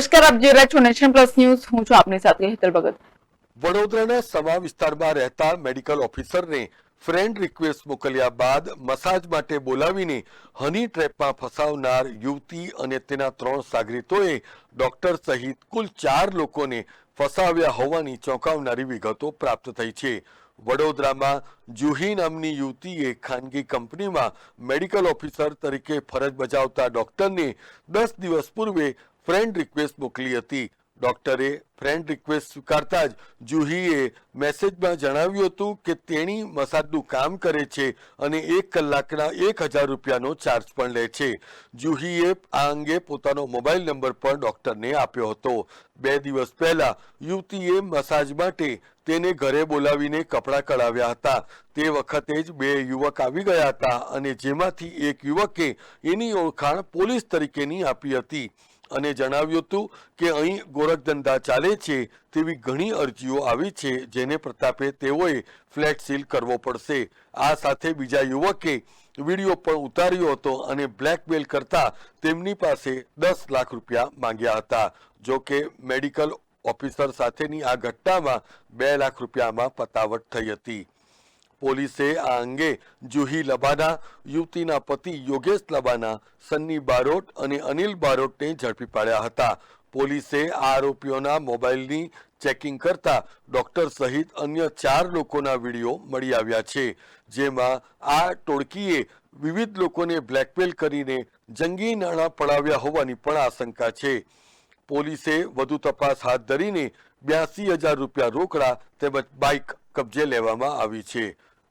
નમસ્કાર, આપ જોઈ રહ્યા છો નેશન પ્લસ ન્યૂઝ. હું છું આપની સાથે હેતલ ભગત. વડોદરાના સમા વિસ્તારમાં રહેતા મેડિકલ ઓફિસરને ફ્રેન્ડ રિક્વેસ્ટ મોકલ્યા બાદ મસાજ માટે બોલાવીને હની ટ્રેપમાં ફસાવનાર યુવતી અને તેના ત્રણ સાગરીતોએ ડોક્ટર સહિત કુલ ચાર લોકોને ફસાવ્યા હોવાની ચોંકાવનારી વિગતો પ્રાપ્ત થઈ છે. વડોદરામાં જુહી નામની યુવતીએ ખાનગી કંપનીમાં મેડિકલ ઓફિસર તરીકે ફરજ બજાવતા ડોક્ટરને દસ દિવસ પૂર્વે ફ્રેન્ડ રિક્વેસ્ટ મોકલી હતી. ડોક્ટરે ફ્રેન્ડ રિક્વેસ્ટ સ્વીકારતા જ જુહીએ મેસેજમાં જણાવ્યું હતું કે તેણી મસાજનું કામ કરે છે અને એક કલાકના એક હજાર રૂપિયાનો ચાર્જ પણ લે છે. જુહીએ આ અંગે પોતાનો મોબાઈલ નંબર પણ ડોક્ટરને આપ્યો હતો. બે દિવસ પહેલા યુવતીએ મસાજ માટે તેને ઘરે બોલાવીને કપડાં કઢાવ્યા હતા. તે વખતે જ બે યુવક આવી ગયા હતા અને જેમાંથી એક યુવકે એની ઓળખાણ પોલીસ તરીકેની આપી હતી. અને જણાવ્યું હતું કે અહીં ગોરખધંધા ચાલે છે તેવી ઘણી અરજીઓ આવી છે જેને પ્રતાપે તેઓએ ફ્લેટ સીલ કરવો પડશે. આ સાથે બીજા યુવકે વીડિયો પણ ઉતાર્યો હતો અને બ્લેકમેલ કરતા તેમની પાસે દસ લાખ રૂપિયા માંગ્યા હતા. જો કે મેડિકલ ઓફિસર સાથેની આ ઘટનામાં બે લાખ રૂપિયામાં પતાવટ થઈ હતી. પોલીસે આ અંગે જુહી લબાના, યુવતીના પતિ યોગેશ લબાના, સન્ની બારોટ અને અનિલ બારોટને ઝડપી પાડ્યા હતા. પોલીસે આ આરોપીઓના મોબાઈલની ચેકિંગ કરતા ડોક્ટર સહિત અન્ય ચાર લોકોના વીડિયો મળી આવ્યા છે, જેમાં આ ટોળકીએ વિવિધ લોકોને બ્લેકમેલ કરીને જંગી નાણાં પડાવ્યા હોવાની પણ આશંકા છે. પોલીસે વધુ તપાસ હાથ ધરીને બ્યાસી હજાર રૂપિયા રોકડા તેમજ બાઇક કબજે લેવામાં આવી છે.